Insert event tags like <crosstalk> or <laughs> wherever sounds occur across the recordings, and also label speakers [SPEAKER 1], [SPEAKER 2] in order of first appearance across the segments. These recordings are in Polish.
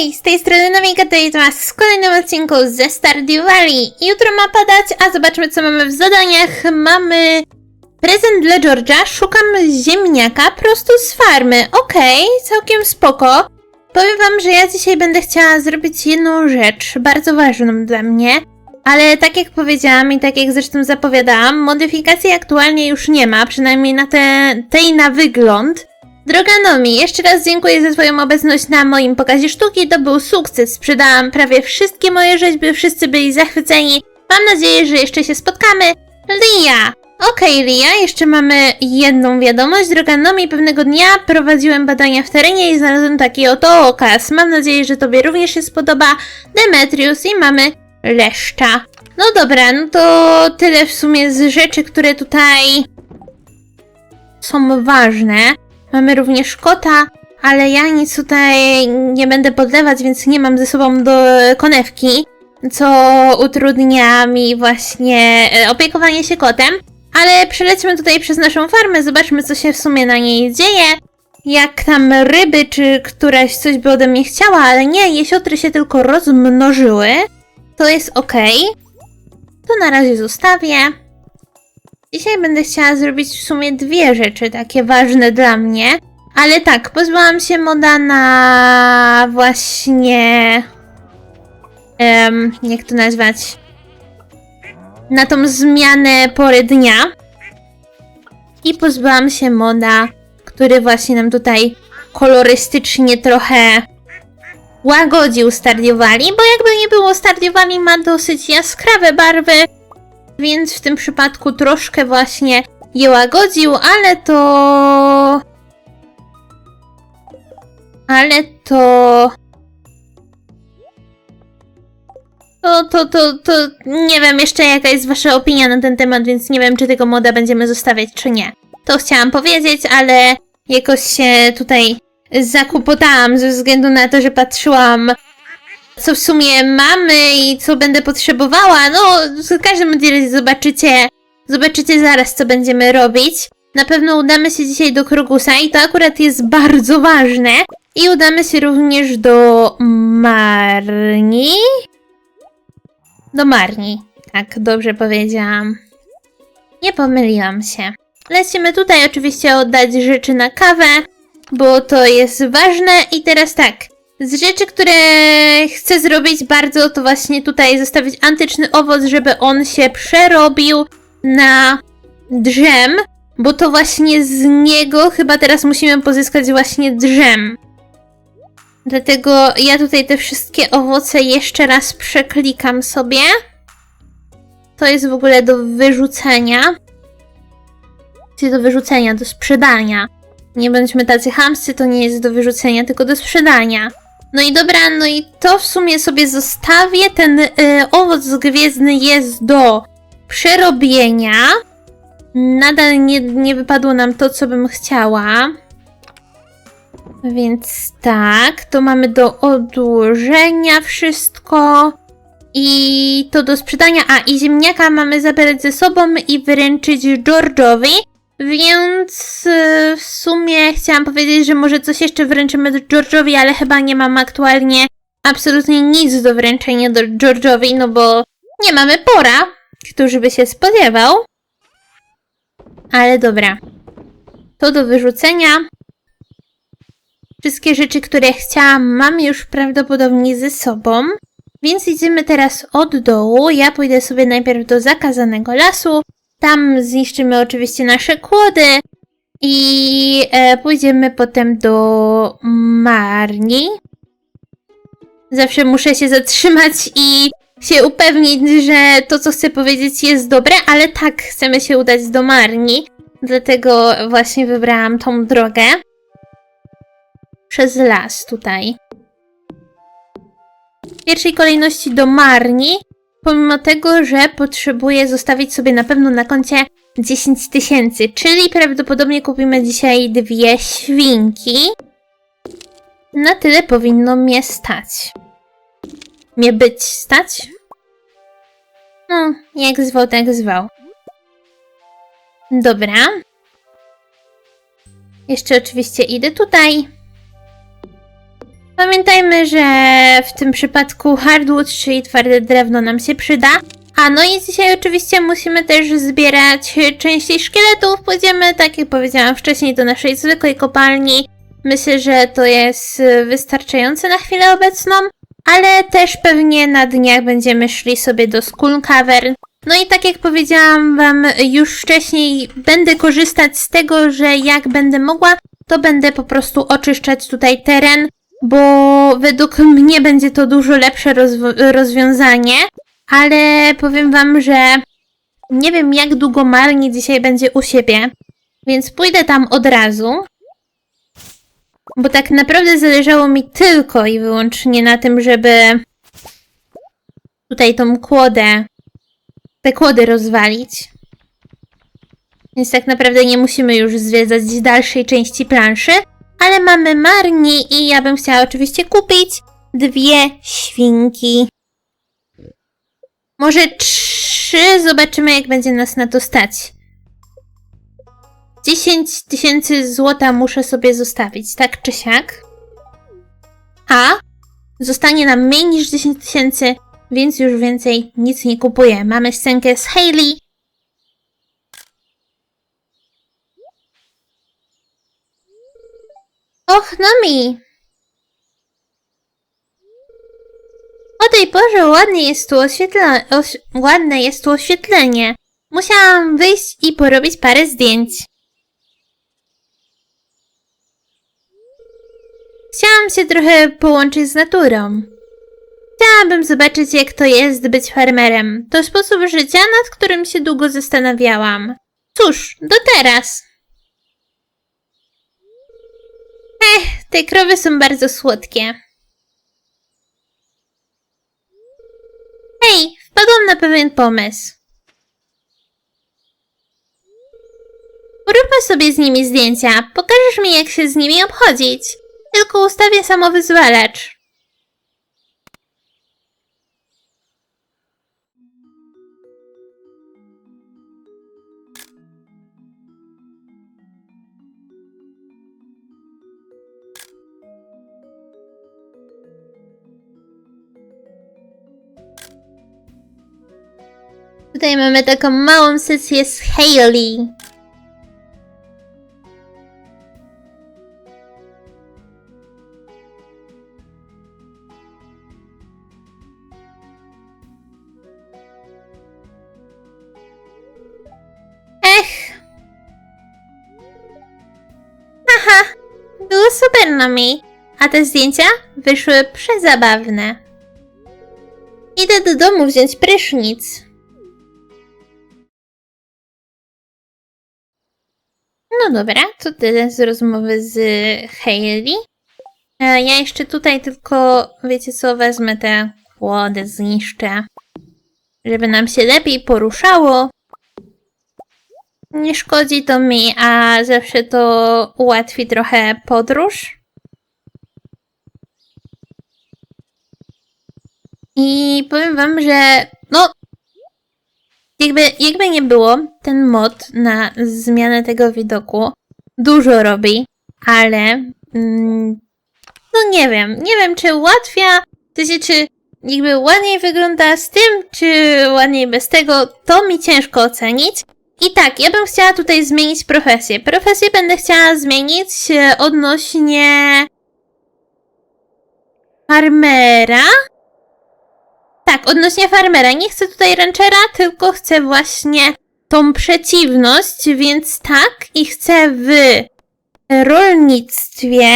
[SPEAKER 1] Hej, z tej strony Nowinka, to jest Was w kolejnym odcinku ze Stardew Valley. Jutro ma padać, a zobaczmy co mamy w zadaniach. Mamy prezent dla George'a, szukam ziemniaka prosto z farmy. Okej, całkiem spoko. Powiem Wam, że ja dzisiaj będę chciała zrobić jedną rzecz, bardzo ważną dla mnie. Ale tak jak powiedziałam i tak jak zresztą zapowiadałam, modyfikacji aktualnie już nie ma, przynajmniej na te, tej na wygląd. Droga Nomi, jeszcze raz dziękuję za Twoją obecność na moim pokazie sztuki. To był sukces. Sprzedałam prawie wszystkie moje rzeźby, wszyscy byli zachwyceni. Mam nadzieję, że jeszcze się spotkamy. Lia! Okej, Lia, jeszcze mamy jedną wiadomość. Droga Nomi, pewnego dnia prowadziłem badania w terenie i znalazłem taki oto okaz. Mam nadzieję, że Tobie również się spodoba. Demetrius i mamy leszcza. No dobra, no to tyle w sumie z rzeczy, które tutaj są ważne. Mamy również kota, ale ja nic tutaj nie będę podlewać, więc nie mam ze sobą do konewki, co utrudnia mi właśnie e, opiekowanie się kotem. Ale przelećmy tutaj przez naszą farmę, zobaczmy co się w sumie na niej dzieje. Jak tam ryby, czy któraś coś by ode mnie chciała, ale nie, jesiotry się tylko rozmnożyły. To jest ok. To na razie zostawię. Dzisiaj będę chciała zrobić w sumie dwie rzeczy takie ważne dla mnie. Ale tak, pozbyłam się moda na właśnie. Um, jak to nazwać? Na tą zmianę pory dnia. I pozbyłam się moda, który właśnie nam tutaj kolorystycznie trochę łagodził Stardew Valley, bo jakby nie było Stardew Valley ma dosyć jaskrawe barwy, więc w tym przypadku troszkę właśnie je łagodził, ale to... Ale to... To, to, to, to nie wiem jeszcze jaka jest wasza opinia na ten temat, więc nie wiem czy tego moda będziemy zostawiać czy nie. To chciałam powiedzieć, ale jakoś się tutaj zakłopotałam ze względu na to, że patrzyłam co w sumie mamy i co będę potrzebowała. No, w każdym razie zobaczycie, zobaczycie zaraz, co będziemy robić. Na pewno udamy się dzisiaj do Krogusa i to akurat jest bardzo ważne. I udamy się również do Marni. Do Marni. Tak, dobrze powiedziałam. Nie pomyliłam się. Lecimy tutaj oczywiście oddać rzeczy na kawę, bo to jest ważne. I teraz tak. Z rzeczy, które chcę zrobić bardzo, to właśnie tutaj zostawić antyczny owoc, żeby on się przerobił na drzem, bo to właśnie z niego chyba teraz musimy pozyskać właśnie drzem. Dlatego ja tutaj te wszystkie owoce jeszcze raz przeklikam sobie. To jest w ogóle do wyrzucenia. Czy do wyrzucenia, do sprzedania. Nie bądźmy tacy chamscy, to nie jest do wyrzucenia, tylko do sprzedania. No i dobra, no i to w sumie sobie zostawię. Ten y, owoc gwiezdny jest do przerobienia. Nadal nie, nie wypadło nam to, co bym chciała. Więc tak, to mamy do odłożenia wszystko. I to do sprzedania. A i ziemniaka mamy zabrać ze sobą i wręczyć George'owi. Więc y, w sumie chciałam powiedzieć, że może coś jeszcze wręczymy George'owi, ale chyba nie mam aktualnie absolutnie nic do wręczenia do George'owi, no bo nie mamy pora, którzy by się spodziewał. Ale dobra. To do wyrzucenia. Wszystkie rzeczy, które chciałam, mam już prawdopodobnie ze sobą. Więc idziemy teraz od dołu. Ja pójdę sobie najpierw do zakazanego lasu. Tam zniszczymy oczywiście nasze kłody i e, pójdziemy potem do Marni. Zawsze muszę się zatrzymać i się upewnić, że to, co chcę powiedzieć, jest dobre, ale tak, chcemy się udać do Marni. Dlatego właśnie wybrałam tą drogę. Przez las tutaj. W pierwszej kolejności do Marni, pomimo tego, że potrzebuję zostawić sobie na pewno na koncie 10 tysięcy, czyli prawdopodobnie kupimy dzisiaj dwie świnki. Na tyle powinno mnie stać. Mnie być stać? No, jak zwał, tak zwał. Dobra. Jeszcze oczywiście idę tutaj. Pamiętajmy, że w tym przypadku hardwood, czyli twarde drewno nam się przyda. A no i dzisiaj oczywiście musimy też zbierać części szkieletów. Pójdziemy, tak jak powiedziałam wcześniej, do naszej zwykłej kopalni. Myślę, że to jest wystarczające na chwilę obecną, ale też pewnie na dniach będziemy szli sobie do Skull Cavern. No i tak jak powiedziałam Wam już wcześniej, będę korzystać z tego, że jak będę mogła, to będę po prostu oczyszczać tutaj teren, bo według mnie będzie to dużo lepsze rozwiązanie, ale powiem Wam, że nie wiem jak długo Marnie dzisiaj będzie u siebie, więc pójdę tam od razu. Bo tak naprawdę zależało mi tylko i wyłącznie na tym, żeby tutaj tą kłodę, te kłody rozwalić. Więc tak naprawdę nie musimy już zwiedzać dalszej części planszy, ale mamy Marni i ja bym chciała oczywiście kupić dwie świnki. Może trzy, zobaczymy jak będzie nas na to stać. 10 tysięcy złota muszę sobie zostawić, tak czy siak. A zostanie nam mniej niż 10 tysięcy, więc już więcej nic nie kupuję. Mamy scenkę z Hailey. Och, no mi. O tej porze ładnie jest tu oświetlenie. Oś... Ładne jest tu oświetlenie. Musiałam wyjść i porobić parę zdjęć. Chciałam się trochę połączyć z naturą. Chciałabym zobaczyć, jak to jest być farmerem. To sposób życia, nad którym się długo zastanawiałam. Cóż, do teraz. Ech, te krowy są bardzo słodkie. Hej, wpadłam na pewien pomysł. Poróbmy sobie z nimi zdjęcia. Pokażesz mi, jak się z nimi obchodzić. Tylko ustawię samowyzwalacz. Tutaj mamy taką małą sesję z Hailey. Ech. Aha, było super na mi. A te zdjęcia wyszły przezabawne. Idę do domu wziąć prysznic. Dobra, to tyle z rozmowy z Hailey. E, Ja jeszcze tutaj tylko, wiecie co, wezmę tę kłodę, zniszczę. Żeby nam się lepiej poruszało. Nie szkodzi to mi, a zawsze to ułatwi trochę podróż. I powiem wam, że no jakby, jakby nie było, ten mod na zmianę tego widoku dużo robi, ale mm, no nie wiem, nie wiem czy ułatwia, w sensie czy jakby ładniej wygląda z tym, czy ładniej bez tego, to mi ciężko ocenić. I tak, ja bym chciała tutaj zmienić profesję. Profesję będę chciała zmienić e, odnośnie farmera. Tak, odnośnie farmera. Nie chcę tutaj ranchera, tylko chcę właśnie tą przeciwność, więc tak. I chcę w rolnictwie.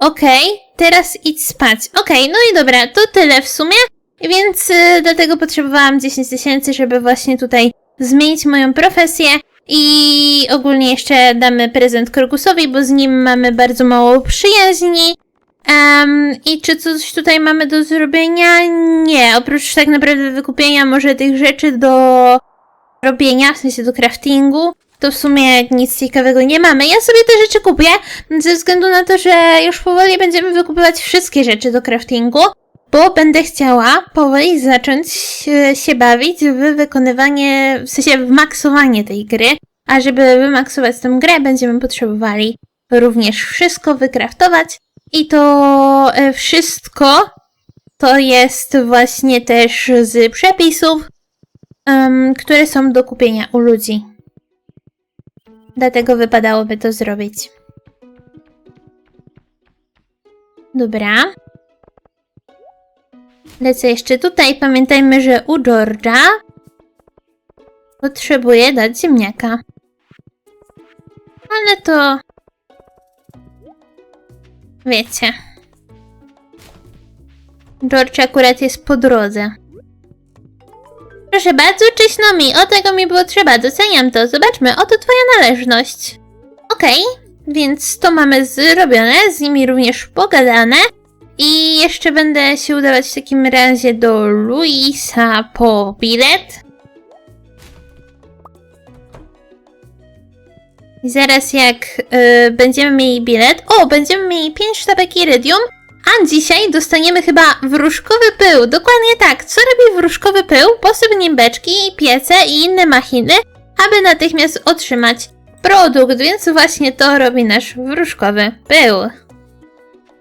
[SPEAKER 1] Okej, teraz idź spać. Okej, no i dobra, to tyle w sumie. Więc y, dlatego potrzebowałam 10 tysięcy, żeby właśnie tutaj zmienić moją profesję. I ogólnie jeszcze damy prezent Krokusowi, bo z nim mamy bardzo mało przyjaźni. Em, I czy coś tutaj mamy do zrobienia? Nie, oprócz tak naprawdę wykupienia może tych rzeczy do robienia, w sensie do craftingu, to w sumie nic ciekawego nie mamy. Ja sobie te rzeczy kupię, ze względu na to, że już powoli będziemy wykupywać wszystkie rzeczy do craftingu, bo będę chciała powoli zacząć się bawić w wykonywanie, w sensie w maksowanie tej gry. A żeby wymaksować tę grę, będziemy potrzebowali również wszystko wykraftować I to e, wszystko to jest właśnie też z przepisów, em, które są do kupienia u ludzi. Dlatego wypadałoby to zrobić. Dobra. Lecę jeszcze tutaj. Pamiętajmy, że u George'a potrzebuję dać ziemniaka. Ale to... Wiecie. George akurat jest po drodze. Proszę bardzo, cześć Nomi, o tego mi było trzeba, doceniam to. Zobaczmy, oto twoja należność. Okej, więc to mamy zrobione, z nimi również pogadane. I jeszcze będę się udawać w takim razie do Luisa po bilet. I zaraz jak y, będziemy mieli bilet... O, będziemy mieli 5 sztabek iridium, a dzisiaj dostaniemy chyba wróżkowy pył. Dokładnie tak. Co robi wróżkowy pył? Posyp nim beczki, piece i inne machiny, aby natychmiast otrzymać produkt, więc właśnie to robi nasz wróżkowy pył.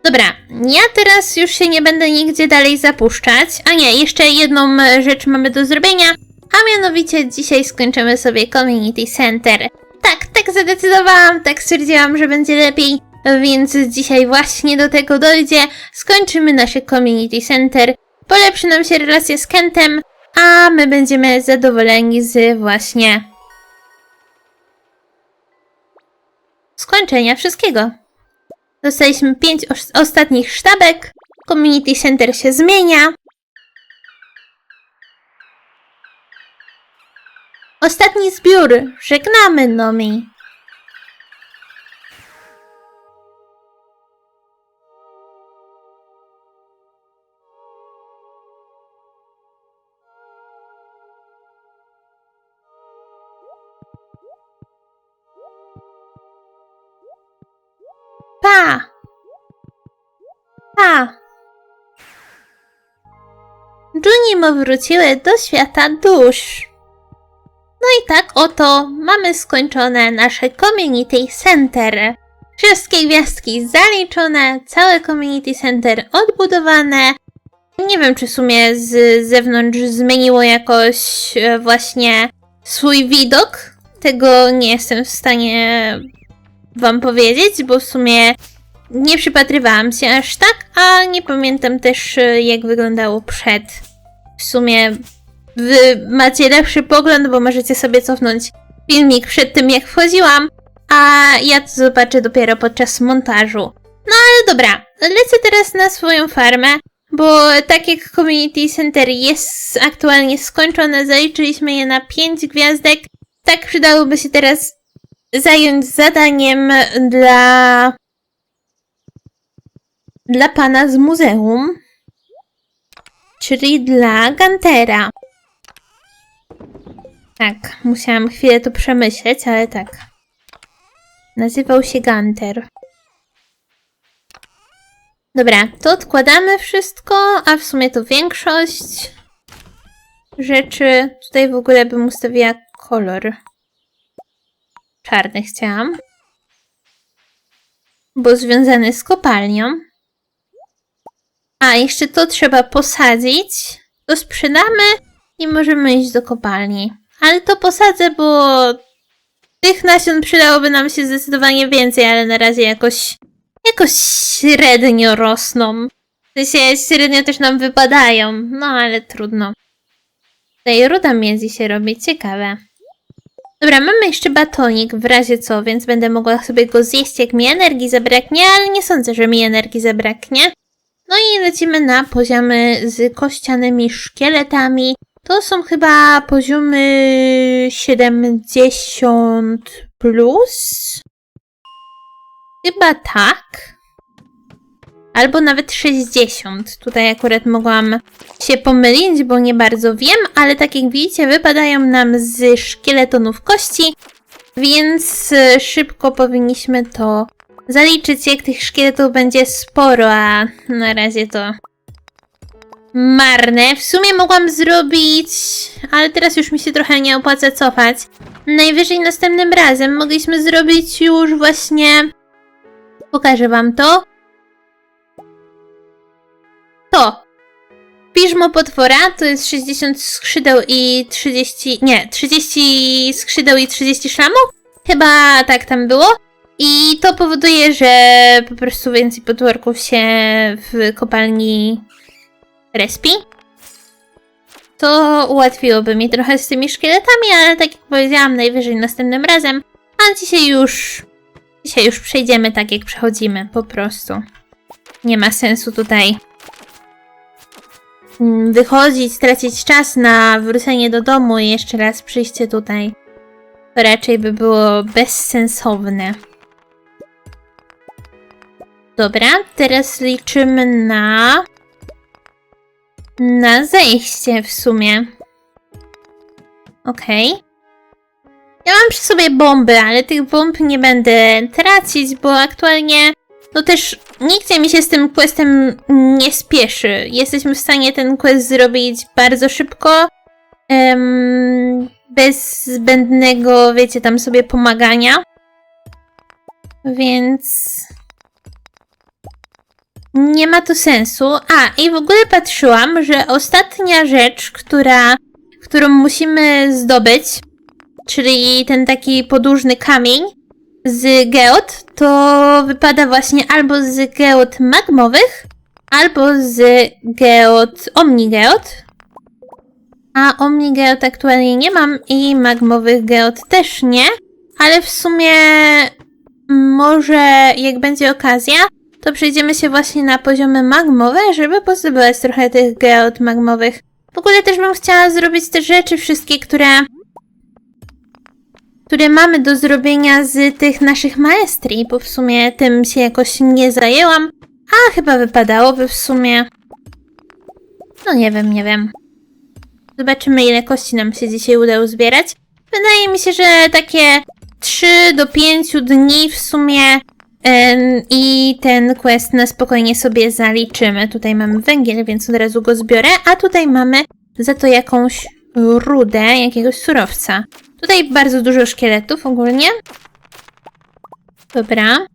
[SPEAKER 1] Dobra, ja teraz już się nie będę nigdzie dalej zapuszczać. A nie, jeszcze jedną e, rzecz mamy do zrobienia, a mianowicie dzisiaj skończymy sobie Community Center. Tak, tak zadecydowałam, tak stwierdziłam, że będzie lepiej, więc dzisiaj właśnie do tego dojdzie. Skończymy nasze Community Center, polepszy nam się relacja z Kentem, a my będziemy zadowoleni z właśnie skończenia wszystkiego. Dostaliśmy pięć os- ostatnich sztabek. Community Center się zmienia. Ostatni zbiór. Żegnamy, Nomi. Pa! Pa! Junimo wróciły do świata dusz. I tak oto mamy skończone nasze Community Center. Wszystkie gwiazdki zaliczone, całe Community Center odbudowane. Nie wiem, czy w sumie z zewnątrz zmieniło jakoś e, właśnie swój widok. Tego nie jestem w stanie wam powiedzieć, bo w sumie nie przypatrywałam się aż tak, a nie pamiętam też e, jak wyglądało przed. W sumie wy macie lepszy pogląd, bo możecie sobie cofnąć filmik przed tym jak wchodziłam, a ja to zobaczę dopiero podczas montażu. No ale dobra, lecę teraz na swoją farmę, bo tak jak Community Center jest aktualnie skończone, zaliczyliśmy je na 5 gwiazdek, tak przydałoby się teraz zająć zadaniem dla dla pana z muzeum, czyli dla Gantera. Tak, musiałam chwilę to przemyśleć, ale tak. Nazywał się Ganter. Dobra, to odkładamy wszystko, a w sumie to większość rzeczy. Tutaj w ogóle bym ustawiła kolor. Czarny chciałam. Bo związany z kopalnią. A, jeszcze to trzeba posadzić. To sprzedamy i możemy iść do kopalni. Ale to posadzę, bo tych nasion przydałoby nam się zdecydowanie więcej, ale na razie jakoś jakoś średnio rosną. W sensie średnio też nam wypadają, no ale trudno. Tutaj ruda miedzi się robi, ciekawe. Dobra, mamy jeszcze batonik w razie co, więc będę mogła sobie go zjeść jak mi energii zabraknie, ale nie sądzę, że mi energii zabraknie. No i lecimy na poziomy z kościanymi szkieletami. To są chyba poziomy 70 plus. Chyba tak. Albo nawet 60. Tutaj akurat mogłam się pomylić, bo nie bardzo wiem, ale tak jak widzicie, wypadają nam z szkieletonów kości, więc e, szybko powinniśmy to zaliczyć, jak tych szkieletów będzie sporo, a na razie to marne. W sumie mogłam zrobić, ale teraz już mi się trochę nie opłaca cofać. Najwyżej następnym razem mogliśmy zrobić już właśnie... Pokażę wam to. To. Piżmo potwora to jest 60 skrzydeł i 30. Nie, 30 skrzydeł i 30 szlamów? Chyba tak tam było. I to powoduje, że po prostu więcej potworków się w kopalni respi. To ułatwiłoby mi trochę z tymi szkieletami, ale tak jak powiedziałam, najwyżej następnym razem. A dzisiaj już. Dzisiaj już przejdziemy tak, jak przechodzimy, po prostu. Nie ma sensu tutaj mm, wychodzić, tracić czas na wrócenie do domu i jeszcze raz przyjście tutaj. To raczej by było bezsensowne. Dobra, teraz liczymy na. Na zejście w sumie. Okej. Ja mam przy sobie bomby, ale tych bomb nie będę tracić, bo aktualnie. No też nigdzie mi się z tym questem nie spieszy. Jesteśmy w stanie ten quest zrobić bardzo szybko. bez zbędnego, wiecie, tam sobie pomagania. Więc. Nie ma to sensu. A, i w ogóle patrzyłam, że ostatnia rzecz, która, którą musimy zdobyć, czyli ten taki podłużny kamień z geot, to wypada właśnie albo z geot magmowych, albo z geot omnigeot. A omnigeot aktualnie nie mam i magmowych geot też nie, ale w sumie może jak będzie okazja, to przejdziemy się właśnie na poziomy magmowe, żeby pozbywać trochę tych geot magmowych. W ogóle też bym chciała zrobić te rzeczy wszystkie, które które mamy do zrobienia z tych naszych maestrii, bo w sumie tym się jakoś nie zajęłam, a chyba wypadałoby w sumie. No nie wiem, nie wiem. Zobaczymy ile kości nam się dzisiaj uda uzbierać. Wydaje mi się, że takie 3 do 5 dni w sumie i ten quest na spokojnie sobie zaliczymy. Tutaj mamy węgiel, więc od razu go zbiorę, a tutaj mamy za to jakąś rudę, jakiegoś surowca. Tutaj bardzo dużo szkieletów ogólnie. Dobra.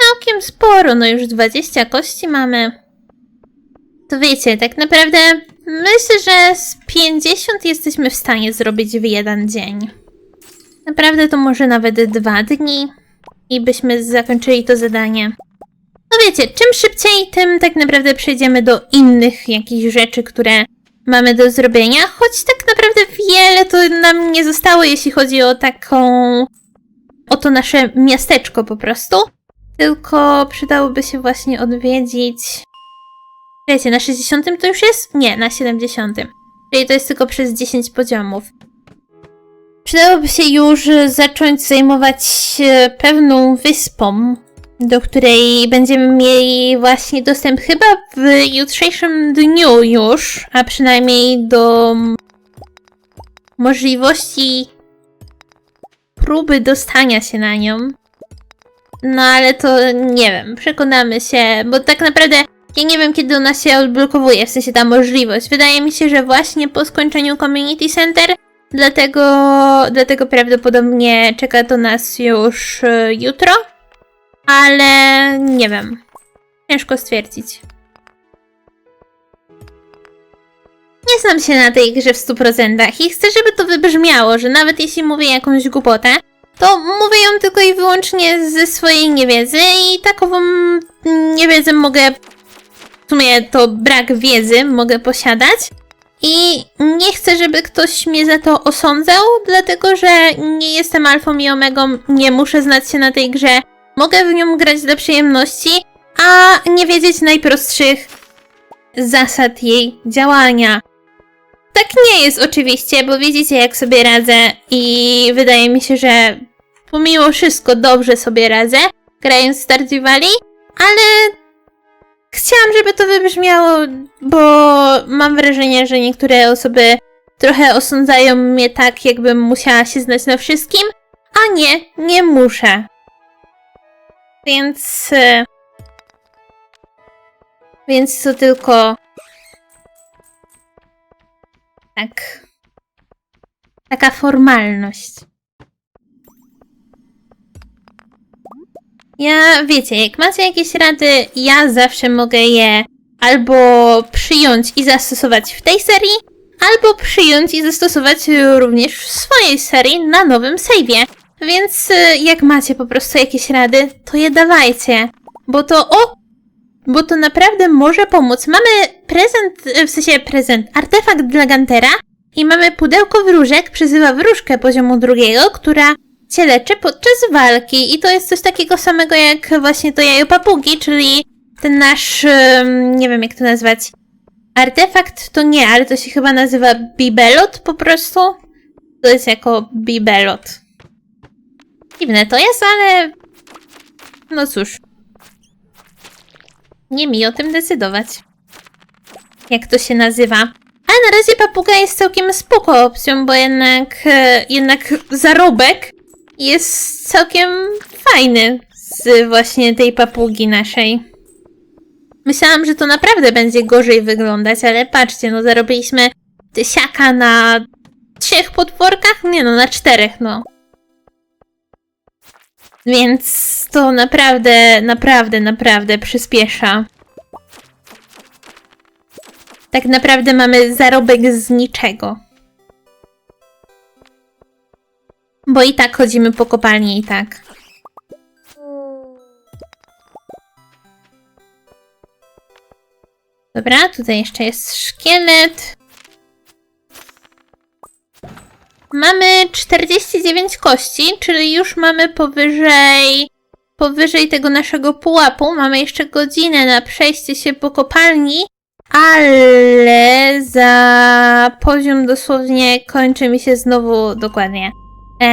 [SPEAKER 1] Całkiem sporo, no już 20 kości mamy. To wiecie, tak naprawdę myślę, że z 50 jesteśmy w stanie zrobić w jeden dzień. Naprawdę to może nawet dwa dni i byśmy zakończyli to zadanie. No wiecie, czym szybciej, tym tak naprawdę przejdziemy do innych jakichś rzeczy, które mamy do zrobienia, choć tak naprawdę wiele to nam nie zostało, jeśli chodzi o taką. o to nasze miasteczko po prostu. Tylko przydałoby się właśnie odwiedzić. Wiecie, na 60 to już jest? Nie, na 70. Czyli to jest tylko przez 10 poziomów. Przydałoby się już zacząć zajmować pewną wyspą, do której będziemy mieli właśnie dostęp chyba w jutrzejszym dniu już, a przynajmniej do możliwości próby dostania się na nią. No ale to nie wiem, przekonamy się, bo tak naprawdę ja nie wiem kiedy ona się odblokowuje, w sensie ta możliwość. Wydaje mi się, że właśnie po skończeniu Community Center, dlatego, dlatego prawdopodobnie czeka to nas już e, jutro ale nie wiem. Ciężko stwierdzić. Nie znam się na tej grze w 100% i chcę, żeby to wybrzmiało, że nawet jeśli mówię jakąś głupotę, to mówię ją tylko i wyłącznie ze swojej niewiedzy i takową niewiedzę mogę, w sumie to brak wiedzy mogę posiadać. I nie chcę, żeby ktoś mnie za to osądzał, dlatego że nie jestem alfą i omegą, nie muszę znać się na tej grze, Mogę w nią grać dla przyjemności, a nie wiedzieć najprostszych zasad jej działania. Tak nie jest oczywiście, bo widzicie jak sobie radzę i wydaje mi się, że pomimo wszystko dobrze sobie radzę, grając w Stardew Valley, ale chciałam, żeby to wybrzmiało, bo mam wrażenie, że niektóre osoby trochę osądzają mnie tak, jakbym musiała się znać na wszystkim, a nie, nie muszę. Więc. e, Więc to tylko. Tak. Taka formalność. Ja, wiecie, jak macie jakieś rady, ja zawsze mogę je albo przyjąć i zastosować w tej serii, albo przyjąć i zastosować również w swojej serii na nowym save'ie. Więc y, jak macie po prostu jakieś rady, to je dawajcie. Bo to, o! Bo to naprawdę może pomóc. Mamy prezent, y, w sensie prezent, artefakt dla Gantera i mamy pudełko wróżek, przyzywa wróżkę poziomu drugiego, która cię leczy podczas walki. I to jest coś takiego samego jak właśnie to jajo papugi, czyli ten nasz, nie wiem jak to nazwać, artefakt to nie, ale to się chyba nazywa bibelot po prostu. To jest jako bibelot. Dziwne to jest, ale no cóż. Nie mi o tym decydować. Jak to się nazywa. Ale na razie papuga jest całkiem spoko opcją, bo jednak, e, jednak zarobek jest całkiem fajny z właśnie tej papugi naszej. Myślałam, że to naprawdę będzie gorzej wyglądać, ale patrzcie, no zarobiliśmy tysiaka na trzech potworkach? Nie no, na czterech, no. Więc to naprawdę, naprawdę, naprawdę przyspiesza. Tak naprawdę mamy zarobek z niczego. Bo i tak chodzimy po kopalni i tak. Dobra, tutaj jeszcze jest szkielet. Mamy 49 kości, czyli już mamy powyżej powyżej tego naszego pułapu. Mamy jeszcze godzinę na przejście się po kopalni, ale za poziom dosłownie kończy mi się znowu dokładnie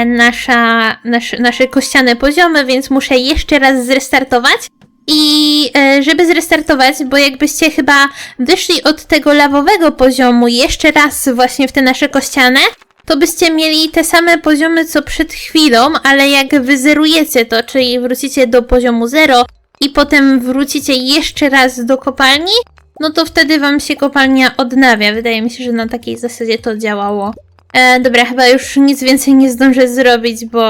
[SPEAKER 1] nasza, nasz, nasze kościane poziomy, więc muszę jeszcze raz zrestartować. I e, żeby zrestartować, bo jakbyście chyba wyszli od tego lawowego poziomu jeszcze raz właśnie w te nasze kościane, to byście mieli te same poziomy co przed chwilą, ale jak wyzerujecie to, czyli wrócicie do poziomu 0 i potem wrócicie jeszcze raz do kopalni, no to wtedy wam się kopalnia odnawia. Wydaje mi się, że na takiej zasadzie to działało. E, dobra, chyba już nic więcej nie zdążę zrobić, bo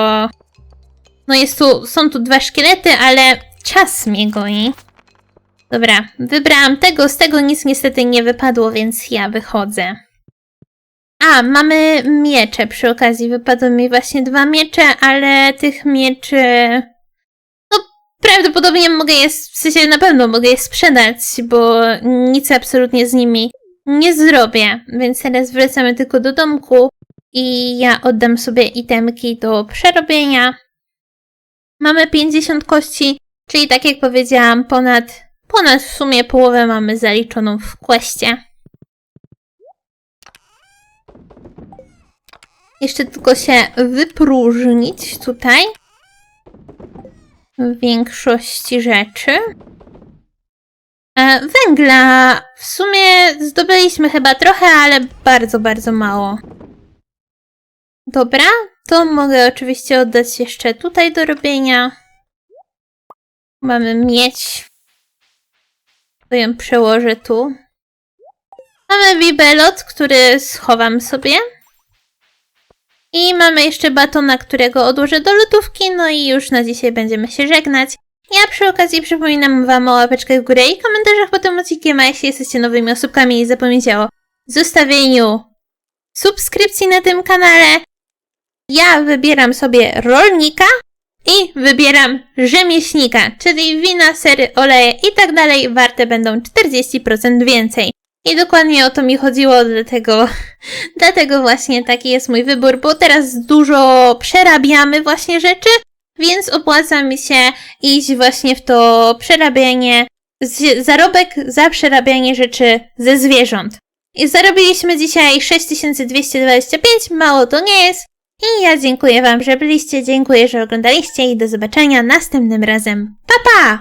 [SPEAKER 1] no jest tu, są tu dwa szkielety, ale czas mnie goni. Dobra, wybrałam tego, z tego nic niestety nie wypadło, więc ja wychodzę. A, mamy miecze przy okazji. Wypadły mi właśnie dwa miecze, ale tych mieczy. No, prawdopodobnie mogę je, w sensie na pewno mogę je sprzedać, bo nic absolutnie z nimi nie zrobię. Więc teraz wracamy tylko do domku i ja oddam sobie itemki do przerobienia. Mamy 50 kości, czyli tak jak powiedziałam, ponad, ponad w sumie połowę mamy zaliczoną w questie. Jeszcze tylko się wypróżnić tutaj. W większości rzeczy. E, węgla w sumie zdobyliśmy chyba trochę, ale bardzo, bardzo mało. Dobra, to mogę oczywiście oddać jeszcze tutaj do robienia. Mamy mieć. To ją przełożę tu. Mamy bibelot, który schowam sobie. I mamy jeszcze batona, którego odłożę do lodówki, no i już na dzisiaj będziemy się żegnać. Ja przy okazji przypominam Wam o łapeczkach w górę i komentarzach pod tym odcinkiem, a jeśli jesteście nowymi osobkami, nie zapomnijcie o zostawieniu subskrypcji na tym kanale. Ja wybieram sobie rolnika i wybieram rzemieślnika, czyli wina, sery, oleje i tak dalej warte będą 40% więcej. I dokładnie o to mi chodziło, dlatego, <laughs> dlatego właśnie taki jest mój wybór, bo teraz dużo przerabiamy właśnie rzeczy, więc opłaca mi się iść właśnie w to przerabianie, zarobek za przerabianie rzeczy ze zwierząt. I zarobiliśmy dzisiaj 6225, mało to nie jest. I ja dziękuję Wam, że byliście, dziękuję, że oglądaliście i do zobaczenia następnym razem. Pa pa!